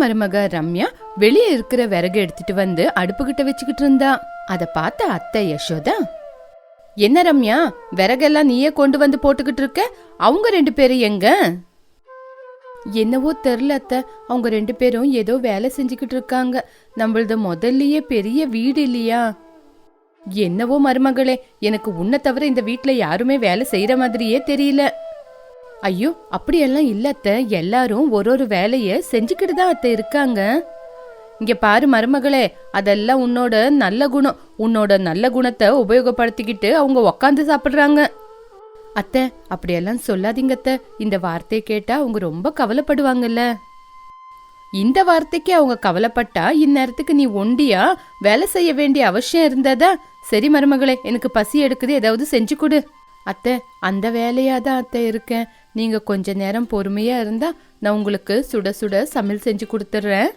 மருமக ரம்யா வெளியே இருக்கிற விறகு எடுத்துட்டு வந்து அடுப்புகிட்ட வச்சுக்கிட்டு இருந்தா. அத பார்த்த அத்தை யசோதா என்ன ரம்யா விறகெல்லாம் நீயே கொண்டு வந்து போட்டுக்கிட்டு இருக்க? அவங்க ரெண்டு பேரும் எங்க? என்னவோ தெரில அத்தை அவங்க ரெண்டு பேரும் ஏதோ வேலை செஞ்சுக்கிட்டு இருக்காங்க. நம்மளது முதல்லயே பெரிய வீடு இல்லையா? என்னவோ மருமகளே எனக்கு உன்னை தவிர இந்த வீட்டில் யாருமே வேலை செய்யற மாதிரியே தெரியல. ஐயோ அப்படியெல்லாம் இல்ல அத்தை எல்லாரும் ஒரு ஒரு வேலையை செஞ்சுக்கிட்டு தான் அத்தை இருக்காங்க. இங்க பாரு மருமகளே அதெல்லாம் உன்னோட நல்ல குணம். உன்னோட நல்ல குணத்தை உபயோகப்படுத்திக்கிட்டு அவங்க உக்காந்து சாப்பிடுறாங்க. அத்தை அப்படியெல்லாம் சொல்லாதீங்க அத்தை. இந்த வார்த்தையை கேட்டா அவங்க ரொம்ப கவலைப்படுவாங்கல்ல. இந்த வார்த்தைக்கு அவங்க கவலைப்பட்டா இந்நேரத்துக்கு நீ ஒண்டியா வேலை செய்ய வேண்டிய அவசியம் இருந்ததா? சரி மருமகளே எனக்கு பசி எடுக்குது ஏதாவது செஞ்சு கொடு. அத்தை அந்த வேலையாக தான் அத்தை இருக்கேன். நீங்கள் கொஞ்ச நேரம் பொறுமையாக இருந்தால் நான் உங்களுக்கு சுட சுட சமையல் செஞ்சு கொடுத்துட்றேன்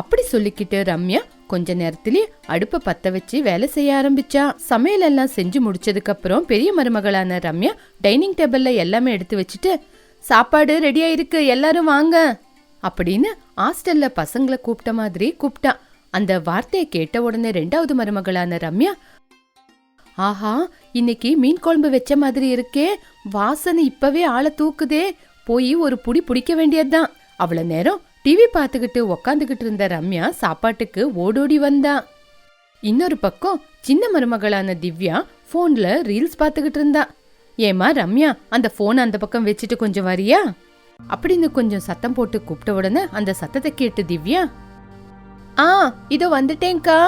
அப்படி சொல்லிக்கிட்டு ரம்யா கொஞ்ச நேரத்திலேயே அடுப்பை பத்த வச்சு வேலை செய்ய ஆரம்பிச்சா. சமையல் எல்லாம் செஞ்சு முடிச்சதுக்கு அப்புறம் பெரிய மருமகளான ரம்யா டைனிங் டேபிள்ல எல்லாமே எடுத்து வச்சுட்டு சாப்பாடு ரெடியா இருக்கு எல்லாரும் வாங்க. அப்படின்னு ஹாஸ்டல்ல பசங்களை கூப்பிட்ட மாதிரி கூப்பிட்டா. அந்த வார்த்தையை கேட்ட உடனே ரெண்டாவது மருமகளான ரம்யா ஆஹா இன்னைக்கு மீன் குழம்பு வச்ச மாதிரி இருக்கே. வாசனை இப்பவே ஆளை தூக்குதே. போய் ஒரு புடி பிடிக்க வேண்டியதுதான். அவ்வளவு நேரம் டிவி பார்த்துக்கிட்டு உக்காந்துக்கிட்டு இருந்த ரம்யா சாப்பாட்டுக்கு ஓடோடி வந்தா. இன்னொரு பக்கம் சின்ன மருமகளான திவ்யா போன்ல ரீல்ஸ் பார்த்துக்கிட்டு இருந்தா. ஏமா ரம்யா அந்த போன் அந்த பக்கம் வச்சுட்டு கொஞ்சம் வரியா? அப்படின்னு கொஞ்சம் சத்தம் போட்டு கூப்பிட்ட உடனே அந்த சத்தத்தை கேட்டு திவ்யா ஆ இதோ வந்துட்டேன்க்கா.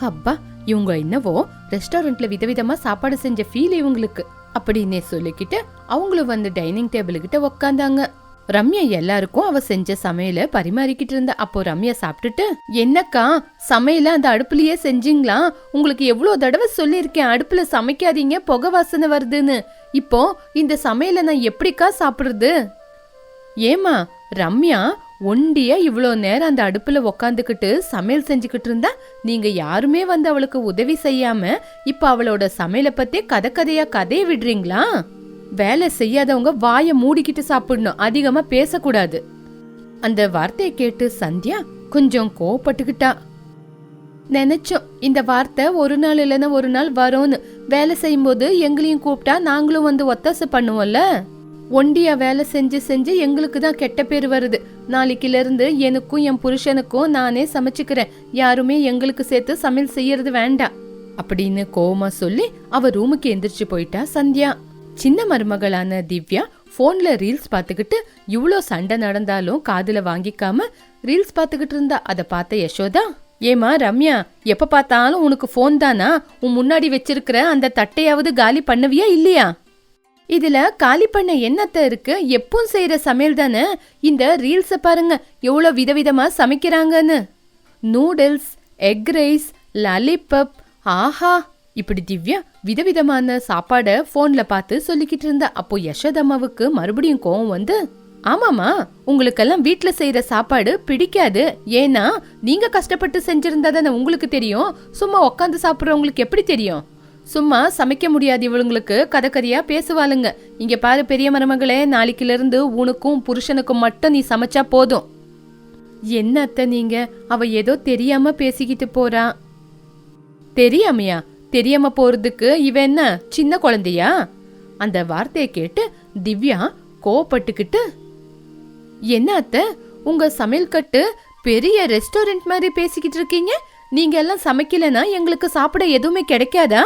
அப்பா இவங்க என்னவோ ரெஸ்டாரண்ட்ல விதவிதமா சாப்பாடு செஞ்ச ஃபீல் இவங்களுக்கு. அப்படின்னே சொல்லிக்கிட்டு அவங்களும் வந்து டைனிங் டேபிள் கிட்ட உக்காந்தாங்க. ரம்யா எல்லாருக்கும் அவ செஞ்ச சமையல பரிமாறிக்கிட்டு இருந்தா. அப்போ ரம்யா சாப்பிட்டுட்டு என்னக்கா சமையல? அந்த அடுப்புலயே செஞ்சீங்களா? உங்களுக்கு எவ்வளவு தடவை சொல்லியிருக்கேன் அடுப்புல சமைக்காதீங்க புகை வாசனை வருதுன்னு. இப்போ இந்த சமையலை நான் எப்படிக்கா சாப்பிடுறது? ஏமா ரம்யா ஒண்டியா இவ்வளோ நேரம் அந்த அடுப்புல உக்காந்துக்கிட்டு சமையல் செஞ்சுக்கிட்டு இருந்தா நீங்க யாருமே வந்து அவளுக்கு உதவி செய்யாம இப்ப அவளோட சமையலை பத்தி கதை கதையா கதையை விடுறீங்களா? வேலை செய்யாதவங்க வாயை மூடிக்கிட்டு சாப்பிடணும். அதிகமா பேசக்கூடாது. அந்த வார்த்தையை கேட்டு சந்தியா கொஞ்சம் கோவப்பட்டுக்கிட்டா. நினைச்சோம் இந்த வார்த்தை ஒரு நாள் இல்லைன்னா ஒரு நாள் வரும்னு. வேலை செய்யும்போது எங்களையும் கூப்பிட்டா நாங்களும் வந்து ஒத்தாசை பண்ணுவோம்ல? ஒண்டியா வேலை செஞ்சு செஞ்சு எங்களுக்கு தான் கெட்ட பேர் வருது. நாளைக்குலருந்து எனக்கும் என் புருஷனுக்கும் நானே சமைச்சுக்கிறேன். யாருமே எங்களுக்கு சேர்த்து சமையல் செய்யறது வேண்டாம் அப்படின்னு கோவமா சொல்லி அவ ரூமுக்கு எந்திரிச்சு போயிட்டா சந்தியா. சின்ன மருமகளான திவ்யா போன்ல ரீல்ஸ் பார்த்துக்கிட்டு இவ்ளோ சண்டை நடந்தாலும் காதுல வாங்கிக்காம ரீல்ஸ் பார்த்துக்கிட்டு இருந்தா. அதை பார்த்த யசோதா ஏமா ரம்யா எப்ப பார்த்தாலும் உனக்கு ஃபோன் தானா? உன் முன்னாடி வச்சிருக்கிற அந்த தட்டையாவது காலி பண்ணுவியா இல்லையா? இதுல காலி பண்ண எண்ணத்தை இருக்கு எப்பவும் செய்யற சமையல் தானே? இந்த ரீல்ஸ பாருங்க எவ்வளவு விதவிதமா சமைக்கிறாங்கன்னு. நூடுல்ஸ் எக் ரைஸ் லாலிபப் ஆஹா. இப்படி திவ்யா விதவிதமான சாப்பாடை ஃபோனில் பார்த்து சொல்லிக்கிட்டு இருந்த அப்போ யசோதம்மாவுக்கு மறுபடியும் கோவம் வந்து ஆமாமா உங்களுக்கெல்லாம் வீட்டில் செய்கிற சாப்பாடு பிடிக்காது. ஏன்னா நீங்கள் கஷ்டப்பட்டு செஞ்சிருந்தா தானே உங்களுக்கு தெரியும். சும்மா உட்காந்து சாப்பிட்றவங்களுக்கு எப்படி தெரியும்? சும்மா சமைக்க முடியாது இவளுங்களுக்கு. கதக்கரியா பேசுவாளுங்க. இங்க பாரு பெரிய மருமகளே நாளைக்குல இருந்து உனக்கும் புருஷனுக்கும் மட்டும் நீ சமைச்சா போதும். என்ன அத்தை நீங்க? அவ ஏதோ தெரியாம பேசிக்கிட்டு போறா. தெரியாமையா? தெரியாம போறதுக்கு இவ என்ன சின்ன குழந்தையா? அந்த வார்த்தையை கேட்டு திவ்யா கோவப்பட்டுக்கிட்டு என்ன அத்தை உங்க சமையல் கட்டு பெரிய ரெஸ்டாரண்ட் மாதிரி பேசிக்கிட்டு இருக்கீங்க? நீங்க எல்லாம் சமைக்கலனா எங்களுக்கு சாப்பிட எதுவுமே கிடைக்காதா?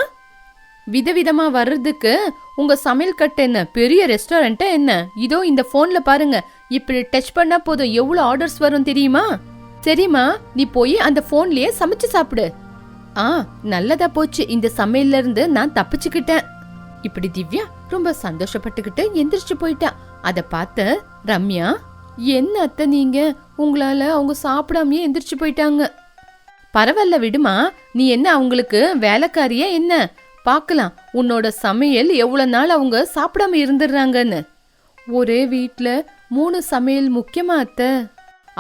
விதவிதமா வர்றதுக்கு உங்க சமையல் கட்டு என்ன? பெரிய ரெஸ்டாரண்ட்டா என்ன? இதோ இந்த போன்ல பாருங்க. இப்படி டச் பண்ணா போதும். எவ்வளவு ஆர்டர்ஸ் வரும் தெரியுமா? சரிம்மா நீ போய் அந்த போன்லயே சமைச்சு சாப்பிடு. ஆ நல்லதா போச்சு. இந்த சமையல்ல இருந்து நான் தப்பிச்சுக்கிட்டேன். இப்படி திவ்யா ரொம்ப சந்தோஷப்பட்டுக்கிட்டு எந்திரிச்சு போயிட்டா. அதை பார்த்து ரம்யா என்ன அத்தை நீங்க? உங்களால அவங்க சாப்பிடாமயே எந்திரிச்சு போயிட்டாங்க. பரவாயில்ல விடுமா. நீ என்ன அவங்களுக்கு வேலைக்காரியா என்ன? பார்க்கலாம். உன்னோட சமையல் எவ்வளோ நாள் அவங்க சாப்பிடாம இருந்துடுறாங்கன்னு. ஒரே வீட்டில் மூணு சமையல் முக்கியமா அத்தை?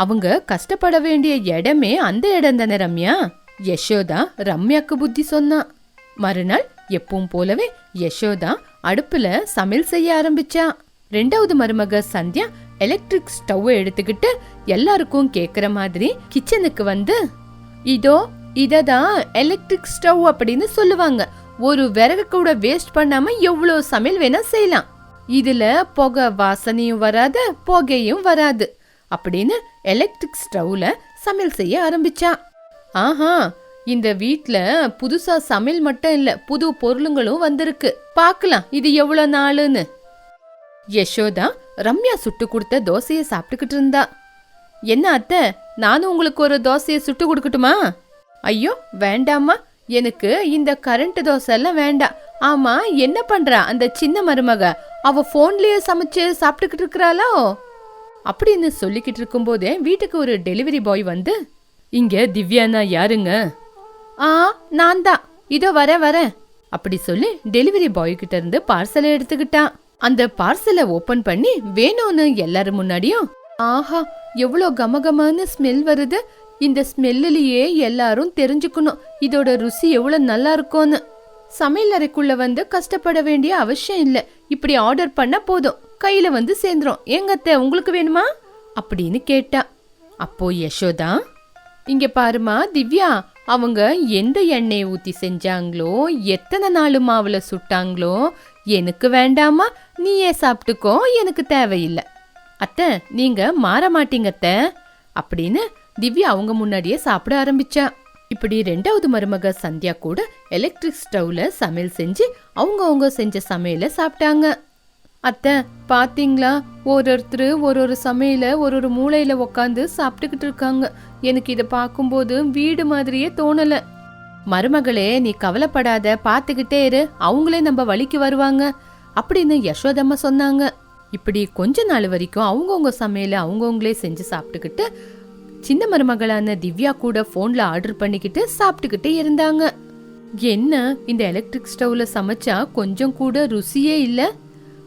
அவங்க கஷ்டப்பட வேண்டிய இடமே அந்த இடம் தானே ரம்யா? யசோதா ரம்யாக்கு புத்தி சொன்னான் மறுநாள் எப்பவும் போலவே யசோதா அடுப்புல சமையல் செய்ய ஆரம்பிச்சா. ரெண்டாவது மருமக சந்தியா எலக்ட்ரிக் ஸ்டவ் எடுத்துக்கிட்டு எல்லாருக்கும் கேக்குற மாதிரி கிச்சனுக்கு வந்து இதோ இததான் எலக்ட்ரிக் ஸ்டவ் அப்படின்னு சொல்லுவாங்க. ஒரு விறகு கூட வேஸ்ட் பண்ணாம எவ்வளவு சமையல் வேணா செய்யலாம். இதுல புகை வாசனையும் வராது புகையும் வராது அப்படின்னு எலக்ட்ரிக் ஸ்டவ்ல சமையல் செய்ய ஆரம்பிச்சா. ஆஹா இந்த வீட்ல புதுசா சமையல் மட்டும் இல்ல புது பொருளுங்களும் வந்திருக்கு. பார்க்கலாம் இது எவ்வளவு நாளுன்னு. யசோதா ரம்யா சுட்டு கொடுத்த தோசையை சாப்பிட்டுக்கிட்டு இருந்தா. என்ன அத்தை நானும் உங்களுக்கு ஒரு தோசையை சுட்டு கொடுக்கட்டுமா? ஐயோ வேண்டாம்மா. எனக்கு இந்த கரண்ட் தோசை எல்லாம் வேண்டாம். ஆமா என்ன பண்றா அந்த சின்ன மருமக? அவ போன்லயே சமைச்சு சாப்பிட்டுக்கிட்டு இருக்கிறாளோ? அப்படின்னு சொல்லிக்கிட்டு இருக்கும்போதே வீட்டுக்கு ஒரு டெலிவரி பாய் வந்து இங்க திவ்யானா யாருங்க? ஆ நான் தான். இதோ வரேன் வரேன். அப்படி சொல்லி டெலிவரி பாய் கிட்ட இருந்து பார்சலை எடுத்துக்கிட்டான். அந்த பார்சலை ஓபன் பண்ணி வேணும்னு எல்லாரும் முன்னாடியும் ஆஹா எவ்வளோ கமகமான ஸ்மெல் வருது. இந்த ஸ்மெல்லிலேயே எல்லாரும் தெரிஞ்சுக்கணும். இதோட ருசி எவ்வளோ நல்லா இருக்கும்னு. சமையல் அறைக்குள்ள வந்து கஷ்டப்பட வேண்டிய அவசியம் இல்லை. இப்படி ஆர்டர் பண்ண போதும். கையில வந்து சேர்ந்துரும். ஏங்க அத்தை உங்களுக்கு வேணுமா? அப்படின்னு கேட்டா. அப்போ யசோதா இங்க பாருமா திவ்யா அவங்க எந்த எண்ணெயை ஊத்தி செஞ்சாங்களோ எத்தனை நாள் மாவுல சுட்டாங்களோ எனக்கு வேண்டாமா நீயே சாப்பிட்டுக்கோ எனக்கு தேவையில்லை. அத்தை நீங்க மாற மாட்டீங்க அத்தை அப்படின்னு திவ்யா அவங்க முன்னாடியே சாப்பிட ஆரம்பிச்சா. இப்படி ரெண்டாவது மருமக சந்தியா கூட எலக்ட்ரிக் ஸ்டவ்ல சமையல் செஞ்சு அவங்க அவங்க செஞ்ச சமையல சாப்பிட்டாங்க. அத்தை பாத்தீங்களா? ஒரு ஒருத்தர் ஒரு ஒரு சமையல ஒரு ஒரு மூளையில உக்காந்து சாப்பிட்டுக்கிட்டு இருக்காங்க. எனக்கு இதை பார்க்கும்போது வீடு மாதிரியே தோணல. மருமகளே நீ கவலைப்படாத பார்த்துக்கிட்டே இரு. அவங்களே நம்ம வழிக்கு வருவாங்க அப்படின்னு யசோதம்மா சொன்னாங்க. இப்படி கொஞ்ச நாள் வரைக்கும் அவங்கவுங்க சமையல அவங்கவுங்களே செஞ்சு சாப்பிட்டுக்கிட்டு சின்ன மருமகளான திவ்யா கூட போன்ல ஆர்டர் பண்ணிக்கிட்டு சாப்பிட்டுக்கிட்டே இருந்தாங்க. என்ன இந்த எலக்ட்ரிக் ஸ்டவ்ல சமைச்சா கொஞ்சம் கூட ருசியே இல்ல?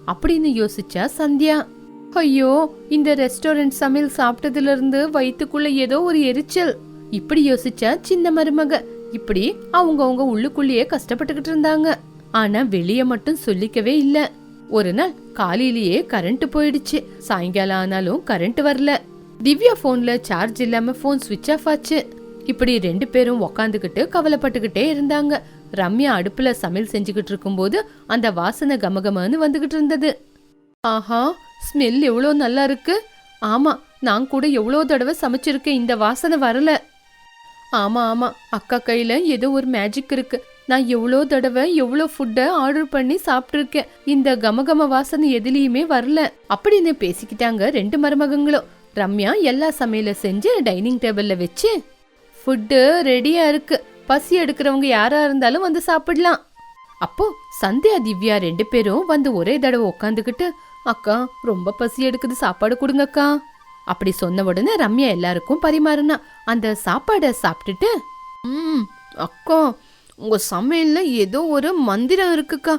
அப்படின்னு யோசிச்சா சந்தியா. ஐயோ இந்த ரெஸ்டாரண்ட் சமையல் சாப்பிட்டதுல இருந்து வயிற்றுக்குள்ள ஏதோ ஒரு எரிச்சல். இப்படி யோசிச்சா சின்ன மருமக. இப்படி அவங்கவுங்க உள்ளுக்குள்ளேயே கஷ்டப்பட்டுக்கிட்டு இருந்தாங்க. ஆனா வெளிய மட்டும் சொல்லிக்கவே இல்ல. ஒரு நாள் காலையிலேயே கரண்ட் போயிடுச்சு. சாயங்காலம் ஆனாலும் கரண்ட் வரல. திவ்யா போன்ல சார்ஜ் இல்லாம போன் சுவிட்ச் ஆஃப் ஆச்சு. இப்படி ரெண்டு பேரும் உக்காந்துக்கிட்டு கவலைப்பட்டுக்கிட்டே இருந்தாங்க. ரம்யா அடுப்புல சமையல் செஞ்சுக்கிட்டு இருக்கும்போது அந்த வாசனை கமகமன்னு வந்துகிட்டு இருந்தது. ஆஹா ஸ்மெல் எவ்வளோ நல்லா இருக்கு. ஆமா நான் கூட எவ்வளோ தடவை சமைச்சிருக்கேன் இந்த வாசனை வரல. ஆமா ஆமா அக்கா கையில ஏதோ ஒரு மேஜிக் இருக்கு. நான் எவ்வளோ தடவை எவ்வளோ ஃபுட்டை ஆர்டர் பண்ணி சாப்பிட்ருக்கேன் இந்த கமகம வாசனை எதுலேயுமே வரல. அப்படின்னு பேசிக்கிட்டாங்க ரெண்டு மருமகங்களும். ரம்யா எல்லா சமையலும் செஞ்சு டைனிங் டேபிளில் வச்சு ஃபுட்டு ரெடியாக இருக்கு. பசி எடுக்கிறவங்க யாராக இருந்தாலும் வந்து சாப்பிடலாம். அப்போ சந்தியா திவ்யா ரெண்டு பேரும் வந்து ஒரே தடவை உட்காந்துக்கிட்டு அக்கா ரொம்ப பசி எடுக்குது சாப்பாடு கொடுங்கக்கா. அப்படி சொன்ன உடனே ரம்யா எல்லாருக்கும் பரிமாறினா அந்த சாப்பாடை சாப்பிட்டுட்டு ம் அக்கா உங்கள் சமையலில் ஏதோ ஒரு மந்திரம் இருக்குக்கா.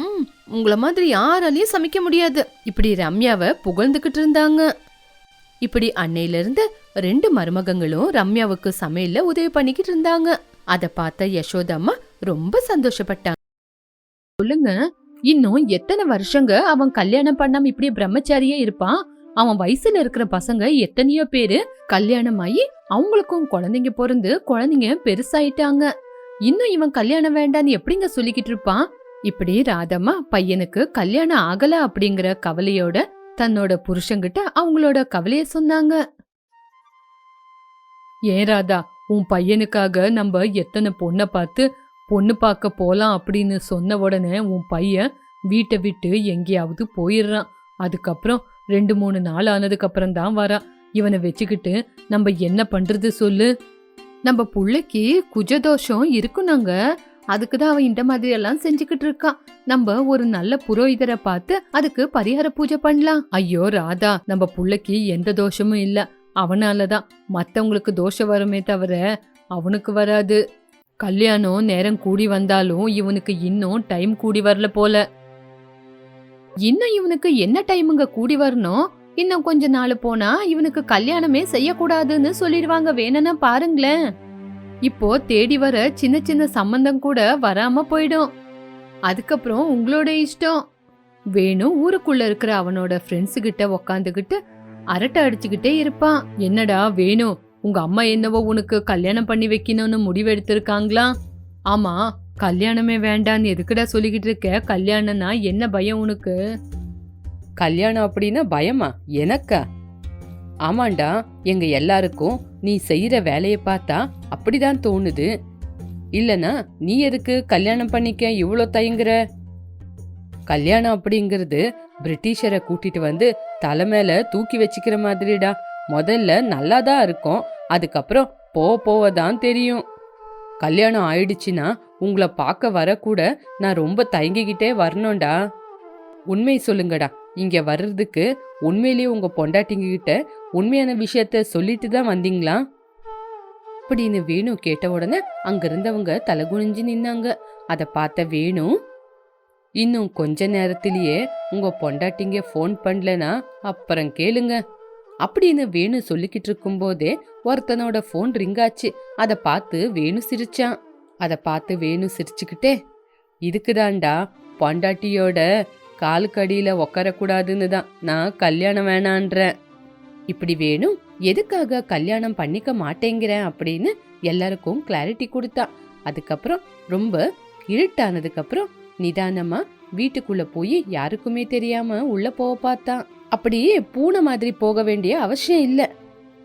ம் உங்களை மாதிரி யாராலையும் சமைக்க முடியாது. இப்படி ரம்யாவை புகழ்ந்துக்கிட்டு இருந்தாங்க. இப்படி அன்னையிலிருந்து ரெண்டு மருமகங்களும் ரம்யாவுக்கு சமையல்ல உதவி பண்ணிக்கிட்டு இருந்தாங்க. அத பார்த்த யசோதம்மா ரொம்ப சந்தோஷப்பட்டாங்க. சொல்லுங்க இன்னும் எத்தனை வருஷங்க அவன் கல்யாணம் பண்ணாம இப்படியே பிரம்மச்சாரியே இருப்பான்? அவன் வயசுல இருக்கிற பசங்க எத்தனையோ பேரு கல்யாணம் ஆகி அவங்களுக்கும் குழந்தைங்க பிறந்து குழந்தைங்க பெருசாயிட்டாங்க. இன்னும் இவன் கல்யாணம் வேண்டான்னு எப்படிங்க சொல்லிக்கிட்டு இருப்பான்? இப்படி ராதம்மா பையனுக்கு கல்யாணம் ஆகல அப்படிங்கிற கவலையோட தன்னோட புருஷங்கிட்ட அவங்களோட கவலைய சொன்னாங்க. ஏன் ராதா உன் பையனுக்காக நம்ம எத்தனை பொண்ணை பார்த்து பொண்ணு பார்க்க போலாம் அப்படின்னு சொன்ன உடனே உன் பையன் வீட்டை விட்டு எங்கேயாவது போயிடுறான். அதுக்கப்புறம் ரெண்டு மூணு நாள் ஆனதுக்கு அப்புறம் தான் வரா. இவனை வச்சுக்கிட்டு நம்ம என்ன பண்றது சொல்லு? நம்ம புள்ளைக்கு குஜதோஷம் இருக்குனாங்க. அதுக்கு தான் அவன் இந்த மாதிரி எல்லாம் செஞ்சுக்கிட்டு இருக்கான். நம்ம ஒரு நல்ல புரோகிதரை பார்த்து அதுக்கு பரிகார பூஜை பண்ணலாம். ஐயோ ராதா நம்ம புள்ளைக்கு எந்த தோஷமும் இல்ல. அவனாலதான் மத்தவங்களுக்கு தோஷம் வருமே தவிர அவனுக்கு வராது. கல்யாணம் நேரம் கூடி வந்தாலும் இவனுக்கு இன்னும் டைம் கூடி வரல போல. இன்னும் இவனுக்கு என்ன டைமுங்க கூடி வரணும்? இன்னும் கொஞ்ச நாள் போனா இவனுக்கு கல்யாணமே செய்யக்கூடாதுன்னு சொல்லிடுவாங்க. வேணும்னா பாருங்களேன். இப்போ தேடி வர சின்ன சின்ன சம்பந்தம் கூட வராம போயிடும். அதுக்கப்புறம் உங்களோட இஷ்டம். வேணு ஊருக்குள்ள இருக்கிற அவனோட ஃப்ரெண்ட்ஸு கிட்ட உக்காந்துக்கிட்டு அரட்டை அடிச்சுக்கிட்டே இருப்பான். என்னடா வேணும் உங்க அம்மா என்னவோ உனக்கு கல்யாணம் பண்ணி வைக்கணும்னு முடிவெடுத்திருக்காங்களா ஆமா கல்யாணமே வேண்டான்னு எதுக்குடா சொல்லிக்கிட்டு இருக்க? கல்யாணம்னா என்ன பயம் உனக்கு? கல்யாணம் அப்படின்னா பயமா? எனக்கா? ஆமாண்டா எங்க எல்லாருக்கும் நீ செய்யற வேலையை பார்த்தா அப்படிதான் தோணுது. இல்லனா நீ எதுக்கு கல்யாணம் பண்ணிக்க இவ்வளோ தயங்குற? கல்யாணம் அப்படிங்கிறது பிரிட்டிஷரை கூட்டிட்டு வந்து தலை மேல தூக்கி வச்சுக்கிற மாதிரிடா. முதல்ல நல்லா தான் இருக்கும் அதுக்கப்புறம் போக போக தான் தெரியும். கல்யாணம் ஆயிடுச்சுன்னா உங்களை பார்க்க வரக்கூட நான் ரொம்ப தயங்கிக்கிட்டே வரணும்டா. உண்மை சொல்லுங்கடா. இங்கே வர்றதுக்கு உண்மையிலேயே உங்கள் பொண்டாட்டிங்க கிட்ட உண்மையான விஷயத்த சொல்லிட்டு தான் வந்தீங்களா? அப்படின்னு வேணு கேட்ட உடனே அங்கிருந்தவங்க இருந்தவங்க தலகுனிஞ்சு நின்னாங்க. அதை பார்த்த வேணு இன்னும் கொஞ்ச நேரத்திலேயே உங்க பொண்டாட்டிங்க ஃபோன் பண்ணலனா அப்புறம் கேளுங்க அப்படின்னு வேணு சொல்லிக்கிட்டு இருக்கும்போதே ஒருத்தனோட ஃபோன் ரிங் ஆச்சு. அதை பார்த்து வேணு சிரிச்சான். அதை பார்த்து வேணு சிரிச்சுக்கிட்டே இதுக்குதான்டா பொண்டாட்டியோட காலுக்கடியில உட்காரக்கூடாதுன்னு தான் நான் கல்யாணம் வேணான்றேன். இப்படி வேணும் எதுக்காக கல்யாணம் பண்ணிக்க மாட்டேங்கிறேன் அப்படின்னு எல்லாருக்கும் கிளாரிட்டி கொடுத்தா. அதுக்கப்புறம் ரொம்ப இருட்டானதுக்கப்புறம் நிதானமாக வீட்டுக்குள்ள போய் யாருக்குமே தெரியாம உள்ள போக பார்த்தான் அப்படியே பூனை மாதிரி போக வேண்டிய அவசியம் இல்லை.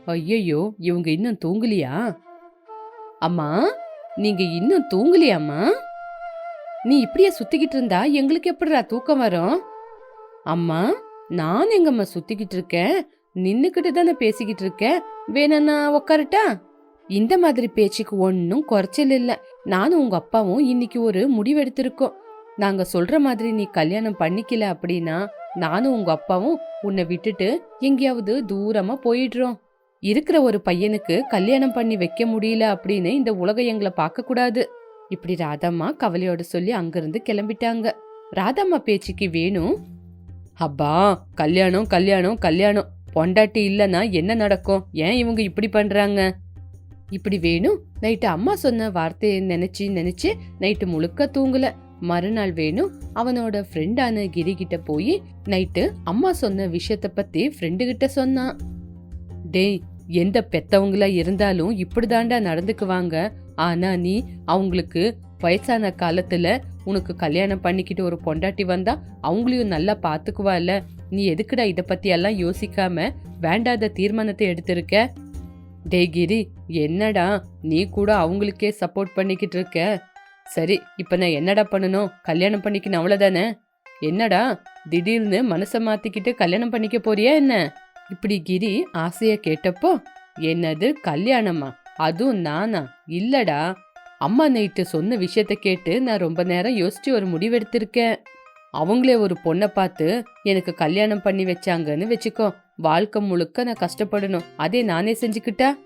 ஐயையோ இவங்க இன்னும் தூங்கலியா? அம்மா நீங்க இன்னும் தூங்கலையாம்மா? நீ இப்படியே சுத்திக்கிட்டு இருந்தா எங்களுக்கு எப்படிடா தூக்கம் வரும்? அம்மா நான் எங்கம்மா சுத்திக்கிட்டு இருக்கேன்? நின்னுக்கிட்டு தானே பேசிக்கிட்டு இருக்கேன்? வேணா உக்காரட்டா? இந்த மாதிரி பேச்சுக்கு ஒன்றும் குறைச்சல் இல்ல. நானும் உங்க அப்பாவும் இன்னைக்கு ஒரு முடிவெடுத்திருக்கோம். நாங்க சொல்ற மாதிரி நீ கல்யாணம் பண்ணிக்கல அப்படின்னா நானும் உங்க அப்பாவும் உன்னை விட்டுட்டு எங்கேயாவது தூரமா போயிடுறோம். இருக்கிற ஒரு பையனுக்கு கல்யாணம் பண்ணி வைக்க முடியல அப்படின்னு இந்த உலகம் எங்களை பார்க்க கூடாது இப்படி ராதம்மா கவலையோட சொல்லி அங்கிருந்து கிளம்பிட்டாங்க. ராதம்மா பேச்சுக்கு வேணும் அப்பா கல்யாணம் கல்யாணம் கல்யாணம். பொண்டாட்டி இல்லைன்னா என்ன நடக்கும்? ஏன் இவங்க இப்படி பண்றாங்க? இப்படி வேணும் நைட்டு அம்மா சொன்ன வார்த்தையை நினைச்சு நினைச்சு நைட்டு முழுக்க தூங்கல. மறுநாள் வேணும் அவனோட ஃப்ரெண்டான கிரி கிட்ட போய் நைட்டு அம்மா சொன்ன விஷயத்த பத்தி ஃப்ரெண்டு கிட்ட சொன்னான். டேய் எந்த பெத்தவங்களா இருந்தாலும் இப்படிதாண்டா நடந்துக்குவாங்க. ஆனா நீ அவங்களுக்கு வயசான காலத்துல உனக்கு கல்யாணம் பண்ணிக்கிட்டு ஒரு பொண்டாட்டி வந்தா அவங்களையும் நல்லா பாத்துக்குவால நீ எதுக்குடா இதை பத்தி எல்லாம் யோசிக்காம வேண்டாத தீர்மானத்தை எடுத்திருக்க? டேய் கிரி என்னடா? நீ கூட அவங்களுக்கே சப்போர்ட் பண்ணிக்கிட்டு இருக்க. சரி இப்ப நான் என்னடா பண்ணணும்? கல்யாணம் பண்ணிக்கணும் அவ்வளோதானே என்னடா? திடீர்னு மனசை மாத்திக்கிட்டு கல்யாணம் பண்ணிக்க போறியா என்ன? இப்படி கிரி ஆசைய கேட்டப்போ என்னது கல்யாணமா? அதுவும் நானா. இல்லடா. அம்மா நைட்டு சொன்ன விஷயத்த கேட்டு நான் ரொம்ப நேரம் யோசிச்சு ஒரு முடிவெடுத்திருக்கேன். அவங்களே ஒரு பொண்ணை பார்த்து எனக்கு கல்யாணம் பண்ணி வச்சாங்கன்னு வச்சுக்கோ. வாழ்க்கை முழுக்க நான் கஷ்டப்படணும். அதே நானே செஞ்சுக்கிட்டா?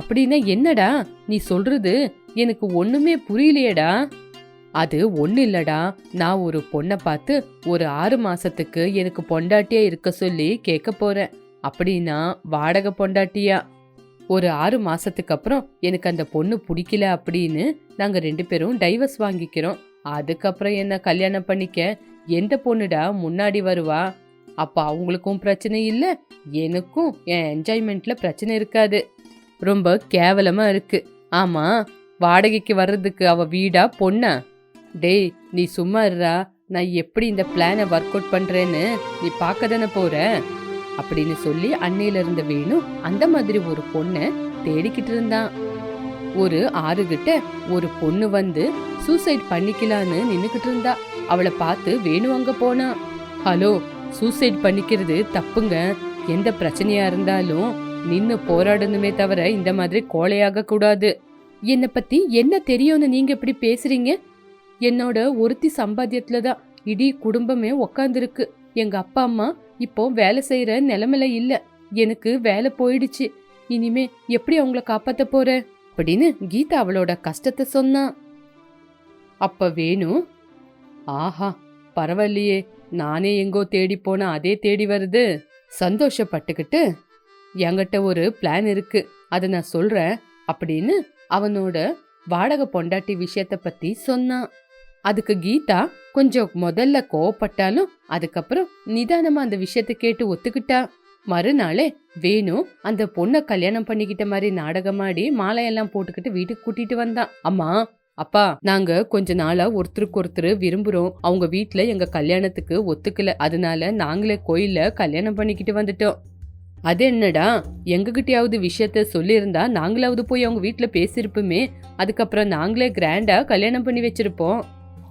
அப்படின்னா என்னடா? நீ சொல்றது எனக்கு ஒண்ணுமே புரியலையேடா. அது ஒண்ணு இல்லடா. நான் ஒரு பொண்ணை பார்த்து ஒரு ஆறு மாசத்துக்கு எனக்கு பொண்டாட்டியா இருக்க சொல்லி கேட்க போறேன். அப்படின்னா வாடகை பொண்டாட்டியா? ஒரு ஆறு மாசத்துக்கு அப்புறம் எனக்கு அந்த பொண்ணு பிடிக்கல அப்படின்னு நாங்க ரெண்டு பேரும் டைவர்ஸ் வாங்கிக்கிறோம். அதுக்கப்புறம் என்ன கல்யாணம் பண்ணிக்க? எந்த பொண்ணுடா? முன்னாடி வருவா? அப்ப அவங்களுக்கும் பிரச்சனை இல்ல எனக்கும் என் என்ஜாய்மெண்ட்ல பிரச்சனை இருக்காது. ரொம்ப கேவலமா இருக்கு. ஆமா வாடகைக்கு வர்றதுக்கு அவ வீடா பொண்ணா? டேய் நீ சும்மா இருடா. நான் எப்படி இந்த பிளானை ஒர்க் அவுட் பண்றேன்னு? நீ பார்க்க தானே போற? அப்படின்னு சொல்லி அன்னையில இருந்த வேணு அந்த மாதிரி ஒரு பொண்ணை தேடிக்கிட்டு இருந்தான். ஒரு ஆறுகிட்ட ஒரு பொண்ணு வந்து சூசைட் பண்ணிக்கலான்னு நின்னுக்கிட்டு இருந்தா. அவளை பார்த்து வேணு அங்க போனா. ஹலோ சூசைட் பண்ணிக்கிறது தப்புங்க. எந்த பிரச்சனையா இருந்தாலும் நின்னு போராடணுமே தவிர இந்த மாதிரி கோழையாக கூடாது. என்னை பத்தி என்ன தெரியும்னு நீங்க இப்படி பேசுறீங்க? என்னோட ஒருத்தி சம்பாத்தியத்துல தான். இடி குடும்பமே உக்காந்துருக்கு. எங்க அப்பா அம்மா இப்போ வேலை செய்யற நிலைமையில இல்ல. எனக்கு வேலை போயிடுச்சு. இனிமே எப்படி அவங்கள காப்பாத்த போற? அப்படின்னு கீதா அவளோட கஷ்டத்தை சொன்னா. அப்ப வேணு. ஆஹா பரவாயில்லையே. நானே எங்கோ தேடி போன அதே தேடி வருது. சந்தோஷப்பட்டுக்கிட்டு என்கிட்ட ஒரு பிளான் இருக்கு. அதை நான் சொல்றேன் அப்படின்னு அவனோட வாடகை பொண்டாட்டி விஷயத்தை பத்தி சொன்னான் அதுக்கு கீதா கொஞ்சம் முதல்ல கோவப்பட்டாலும் அதுக்கப்புறம் நிதானமா அந்த விஷயத்த கேட்டு ஒத்துக்கிட்டா. மறுநாளே வேணு அந்த பொண்ணை கல்யாணம் பண்ணிக்கிட்ட மாதிரி நாடகமாடி மாலையெல்லாம் போட்டுக்கிட்டு வீட்டுக்கு கூட்டிட்டு வந்தான் அம்மா அப்பா நாங்க கொஞ்ச நாளா ஒருத்தருக்கு ஒருத்தர் விரும்புறோம். அவங்க வீட்ல எங்க கல்யாணத்துக்கு ஒத்துக்கல. அதனால நாங்களே கோயில்ல கல்யாணம் பண்ணிக்கிட்டு வந்துட்டோம். அது என்னடா? எங்ககிட்டயாவது விஷயத்த சொல்லியிருந்தா நாங்களாவது போய் அவங்க வீட்டில் பேசியிருப்போமே. அதுக்கப்புறம் நாங்களே கிராண்டா கல்யாணம் பண்ணி வச்சிருப்போம்.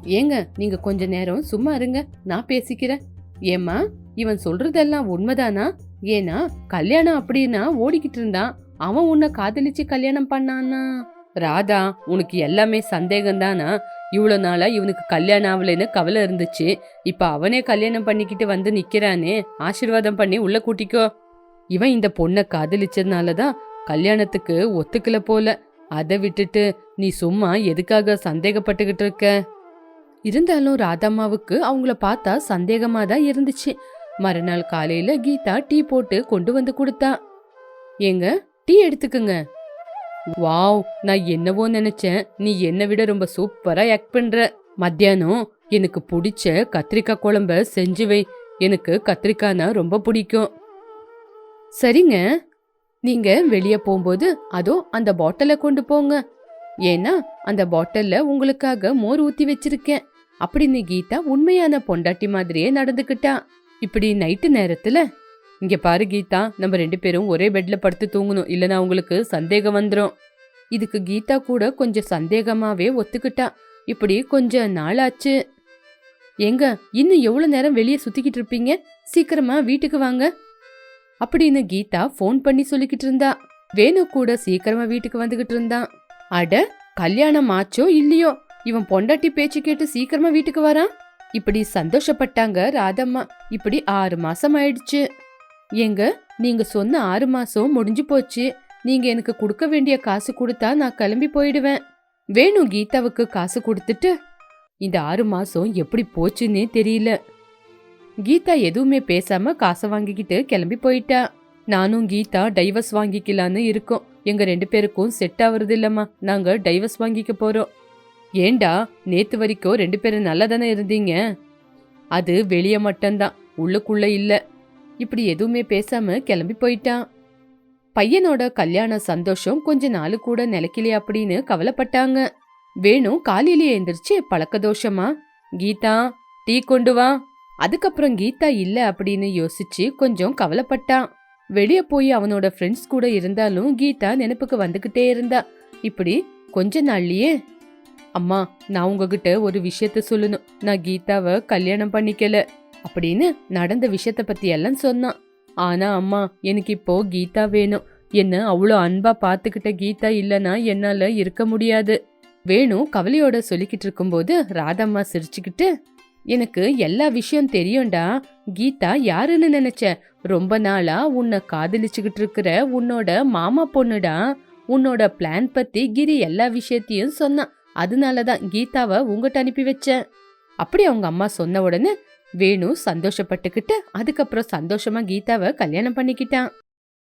ஏங்க நீங்க கொஞ்ச நேரம் சும்மா இருங்க நான் பேசிக்கிறேன். ஏம்மா இவன் சொல்றதெல்லாம் உண்மைதானா? ஏன்னா கல்யாணம் அப்படின்னா ஓடிக்கிட்டு இருந்தான். அவன் உன்னை காதலிச்சு கல்யாணம் பண்ணானா? ராதா உனக்கு எல்லாமே சந்தேகம் தானா இவ்வளோ நாளா இவனுக்கு கல்யாணம் ஆகலைன்னு கவலை இருந்துச்சு. இப்ப அவனே கல்யாணம் பண்ணிக்கிட்டு வந்து நிக்கிறானே ஆசீர்வாதம் பண்ணி உள்ள கூட்டிக்கோ. இவன் இந்த பொண்ணை காதலிச்சதுனால தான் கல்யாணத்துக்கு ஒத்துக்கல போல. அதை விட்டுட்டு நீ சும்மா எதுக்காக சந்தேகப்பட்டுக்கிட்டு இருக்க? இருந்தாலும் ராதம்மாவுக்கு அவங்கள பார்த்தா சந்தேகமாக தான் இருந்துச்சு. மறுநாள் காலையில கீதா டீ போட்டு கொண்டு வந்து கொடுத்தா. ஏங்க டீ எடுத்துக்குங்க. வாவ் நான் என்னவோ நினைச்சேன். நீ என்னை விட ரொம்ப சூப்பரா ஆக்ட் பண்ற. மத்தியானம் எனக்கு பிடிச்ச கத்திரிக்காய் குழம்ப செஞ்சு வை. எனக்கு கத்திரிக்காய்னா ரொம்ப பிடிக்கும். சரிங்க. நீங்க வெளியே போகும்போது அதோ அந்த பாட்டிலை கொண்டு போங்க. ஏன்னா அந்த பாட்டிலில் உங்களுக்காக மோர் ஊற்றி வச்சிருக்கேன். அப்படின்னு கீதா உண்மையான பொண்டாட்டி மாதிரியே நடந்துக்கிட்டா. இப்படி நைட்டு நேரத்துல? இங்க பாரு கீதா நம்ம ரெண்டு பேரும் ஒரே பெட்ல படுத்து தூங்கணும் இல்லனா உங்களுக்கு சந்தேகம் வந்துடும் இதுக்கு கீதா கூட கொஞ்சம் சந்தேகமாவே ஒத்துக்கிட்டா. இப்படி கொஞ்ச நாள் ஆச்சு எங்க இன்னும் எவ்வளவு நேரம் வெளியே சுத்திக்கிட்டு இருப்பீங்க? சீக்கிரமா வீட்டுக்கு வாங்க. அப்படின்னு கீதா ஃபோன் பண்ணி சொல்லிக்கிட்டு இருந்தா. வேணு கூட சீக்கிரமா வீட்டுக்கு வந்துகிட்டு இருந்தான் அட கல்யாணம் ஆச்சோ இல்லையோ? இவன் பொண்டாட்டி பேச்சு கேட்டு சீக்கிரமா வீட்டுக்கு வரான்? இப்படி சந்தோஷப்பட்டாங்க ராதம்மா. இப்படி ஆறு மாசம் ஆயிடுச்சு. எங்க நீங்க சொன்ன ஆறு மாசம் முடிஞ்சு போச்சு. நீங்க எனக்கு கொடுக்க வேண்டிய காசு கொடுத்தா நான் கிளம்பி போயிடுவேன். வேணும் கீதாவுக்கு காசு கொடுத்துட்டு. இந்த ஆறு மாசம் எப்படி போச்சுன்னே தெரியல. கீதா எதுவுமே பேசாம காசை வாங்கிக்கிட்டு கிளம்பி போயிட்டா. நானும் கீதா டைவர்ஸ் வாங்கிக்கலான்னு இருக்கோம். எங்க ரெண்டு பேருக்கும் செட் ஆவறது இல்லம்மா நாங்க டைவர்ஸ் வாங்கிக்க போறோம். ஏண்டா நேத்து வரைக்கும் ரெண்டு பேரும் நல்லா தானே இருந்தீங்க? அது வெளியே மட்டும்தான் உள்ளுக்குள்ள இல்லை. இப்படி எதுவுமே பேசாம கிளம்பி போயிட்டான். பையனோட கல்யாண சந்தோஷம் கொஞ்ச நாள் கூட நிலைக்கலையே அப்படின்னு கவலைப்பட்டாங்க. வேணும் காலையிலேயே எந்திரிச்சு பழக்க தோஷமா? கீதா டீ கொண்டு வா. அதுக்கப்புறம் கீதா இல்ல அப்படின்னு யோசிச்சு கொஞ்சம் கவலைப்பட்டான் வெளியே போய் அவனோட ஃப்ரெண்ட்ஸ் கூட இருந்தாலும் கீதா நினைப்புக்கு வந்துகிட்டே இருந்தா. இப்படி கொஞ்ச நாள்லயே அம்மா நான் உங்ககிட்ட ஒரு விஷயத்த சொல்லணும். நான் கீதாவை கல்யாணம் பண்ணிக்கல. அப்படின்னு நடந்த விஷயத்த பத்தி எல்லாம் சொன்னான். ஆனா அம்மா எனக்கு இப்போ கீதா வேணும். என்ன அவ்வளோ அன்பா பார்த்துக்கிட்ட கீதா இல்லனா என்னால இருக்க முடியாது. வேணும் கவலையோட சொல்லிக்கிட்டு இருக்கும்போது ராதம்மா சிரிச்சுக்கிட்டு எனக்கு எல்லா விஷயம் தெரியும்டா. கீதா யாருன்னு நினைச்ச? ரொம்ப நாளா உன்னை காதலிச்சுக்கிட்டு இருக்கிற உன்னோட மாமா பொண்ணுடா. உன்னோட பிளான் பத்தி கிரி எல்லா விஷயத்தையும் சொன்னான். அதனாலதான் கீதாவை உங்ககிட்ட அனுப்பி வச்சேன். அப்படி அவங்க அம்மா சொன்ன உடனே வேணு சந்தோஷப்பட்டுக்கிட்டு அதுக்கப்புறம் சந்தோஷமா கீதாவை கல்யாணம் பண்ணிக்கிட்டான்.